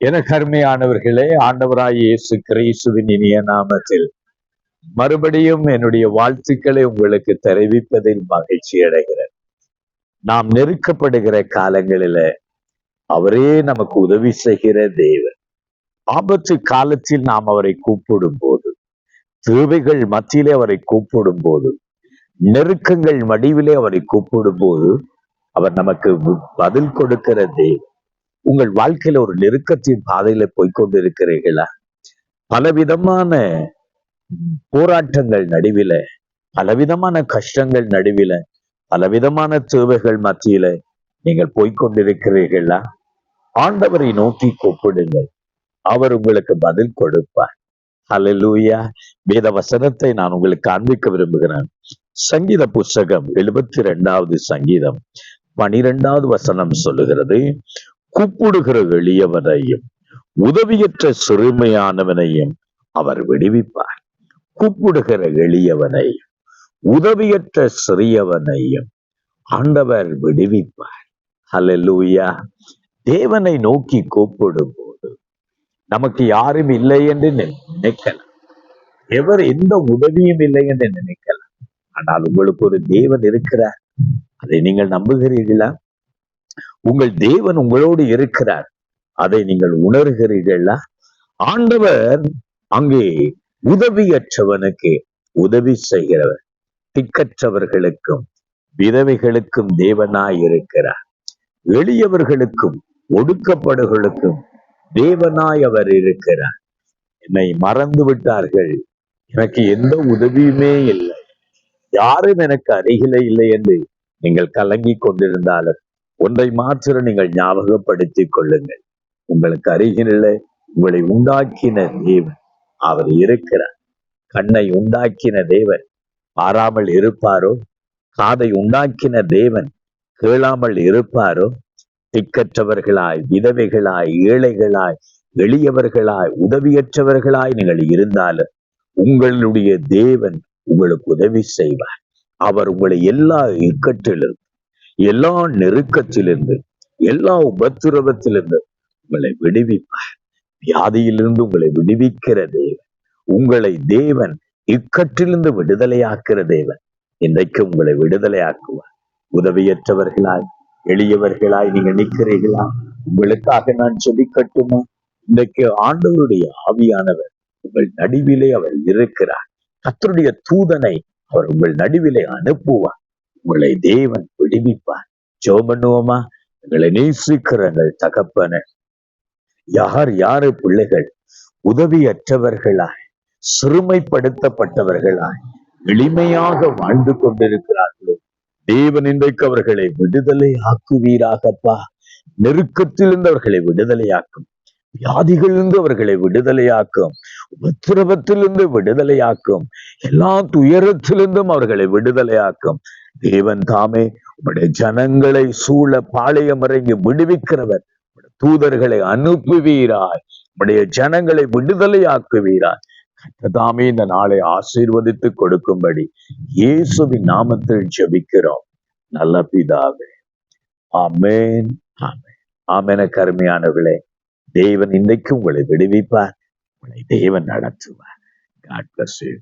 என கருமையானவர்களே ஆண்டவராய் இயேசு கிறிஸ்துவின் இனிய நாமத்தில் மறுபடியும் என்னுடைய வாழ்த்துக்களை உங்களுக்கு தெரிவிப்பதில் மகிழ்ச்சி அடைகிறேன். நாம் நெருக்கப்படுகிற காலங்களில அவரே நமக்கு உதவி செய்கிற தேவன். ஆபத்து காலத்தில் நாம் அவரை கூப்பிடும் போது தேவைகள் மத்தியிலே அவரை கூப்பிடும் போது நெருக்கங்கள் வடிவிலே அவரை கூப்பிடும் போது அவர் நமக்கு பதில் கொடுக்கிற தேவன். உங்கள் வாழ்க்கையில ஒரு நெருக்கத்தின் பாதையில போய்கொண்டிருக்கிறீர்களா பலவிதமான போராட்டங்கள் நடுவில பலவிதமான கஷ்டங்கள் நடுவில பலவிதமான தேவைகள் மத்தியில நீங்கள் போய்கொண்டிருக்கிறீர்களா ஆண்டவரை நோக்கி கூப்பிடுங்கள். அவர் உங்களுக்கு பதில் கொடுப்பார். அலலூயா வேத வசனத்தை நான் உங்களுக்கு காண்பிக்க விரும்புகிறேன். சங்கீத புஸ்தகம் எழுபத்தி ரெண்டாவது சங்கீதம் பனிரெண்டாவது வசனம் சொல்லுகிறது கூப்பிடுகிற எளியவனையும் உதவியற்ற சிறுமையானவனையும் அவர் விடுவிப்பார். கூப்பிடுகிற எளியவனையும் உதவியற்ற சிறியவனையும் ஆண்டவர் விடுவிப்பார். ஹலலூயா தேவனை நோக்கி கூப்பிடும் போது நமக்கு யாரும் இல்லை என்று நினைக்கலாம். எவர் எந்த உதவியும் இல்லை என்று நினைக்கலாம். ஆனால் உங்களுக்கு ஒரு தேவன் இருக்கிறார். அதை நீங்கள் நம்புகிறீர்களா? உங்கள் தேவன் உங்களோடு இருக்கிறார். அதை நீங்கள் உணர்கிறீர்களா? ஆண்டவர் அங்கே உதவியற்றவனுக்கு உதவி செய்கிறவர். திக்கற்றவர்களுக்கும் விதவைகளுக்கும் தேவனாய் இருக்கிறார். எளியவர்களுக்கும் ஒடுக்கப்படுகளுக்கும் தேவனாய் அவர் இருக்கிறார். என்னை மறந்து விட்டார்கள். எனக்கு எந்த உதவியுமே இல்லை. யாரும் எனக்கு அருகில இல்லை என்று நீங்கள் கலங்கி கொண்டிருந்தாலும் ஒன்றை மாற்ற நீங்கள் ஞாபகப்படுத்திக் கொள்ளுங்கள். உங்களுக்கு அருகில உங்களை உண்டாக்கின தேவன் அவர் இருக்கிறார். கண்ணை உண்டாக்கின தேவன் பாராமல் இருப்பாரோ? காதை உண்டாக்கின தேவன் கேளாமல் இருப்பாரோ? திக்கற்றவர்களாய் விதவைகளாய் ஏழைகளாய் எளியவர்களாய் உதவியற்றவர்களாய் நீங்கள் இருந்தாலும் உங்களுடைய தேவன் உங்களுக்கு உதவி செய்வார். அவர் உங்களை எல்லா இக்கட்டிலும் எல்லா நெருக்கத்திலிருந்து எல்லா உபத்திரவத்திலிருந்து உங்களை விடுவிப்பார். வியாதியிலிருந்து உங்களை விடுவிக்கிற தேவன் உங்களை தேவன் இக்கற்றிலிருந்து விடுதலையாக்குற தேவன் இன்றைக்கு உங்களை விடுதலையாக்குவார். உதவியற்றவர்களாய் எளியவர்களாய் நீங்க நிற்கிறீர்களா? உங்களுக்காக நான் சொல்லிக்கட்டுமா இன்றைக்கு ஆண்டவருடைய ஆவியானவர் உங்கள் நடுவிலே அவர் இருக்கிறார். கத்தருடைய தூதனை அவர் உங்கள் நடுவிலே அனுப்புவார். உங்களை தேவன் விடுவிப்பார். ஜோ பண்ணுவோமா எங்களை நேசிக்கிறங்கள் தகப்பன. யார் யாரு பிள்ளைகள்? உதவியற்றவர்களாய் சிறுமைப்படுத்தப்பட்டவர்களாய் எளிமையாக வாழ்ந்து கொண்டிருக்கிறார்களோ? தேவன் இன்றைக்கு அவர்களை விடுதலை ஆக்குவீராகப்பா நெருக்கத்திலிருந்து அவர்களை விடுதலையாக்கும் வியாதிகளிலிருந்து அவர்களை விடுதலையாக்கும் உபத்திரவத்திலிருந்து விடுதலையாக்கும். எல்லா துயரத்திலிருந்தும் அவர்களை விடுதலையாக்கும். தேவன் தாமே உடைய ஜனங்களை சூழ பாளையம் இறங்கி விடுவிக்கிறவர். தூதர்களை அனுப்புவீராய். உடைய ஜனங்களை விடுதலையாக்குவீராய். தாமே இந்த நாளை ஆசீர்வதித்து கொடுக்கும்படி இயேசுவின் நாமத்தில் ஜபிக்கிறோம். நல்ல பிதாவே. ஆமேன். ஆமேன். ஆமேன. கருமையானவர்களே தேவன் இன்றைக்கு உங்களை விடுவிப்பார். தேவன் நடத்துவார் காட் பிளஸ் யூ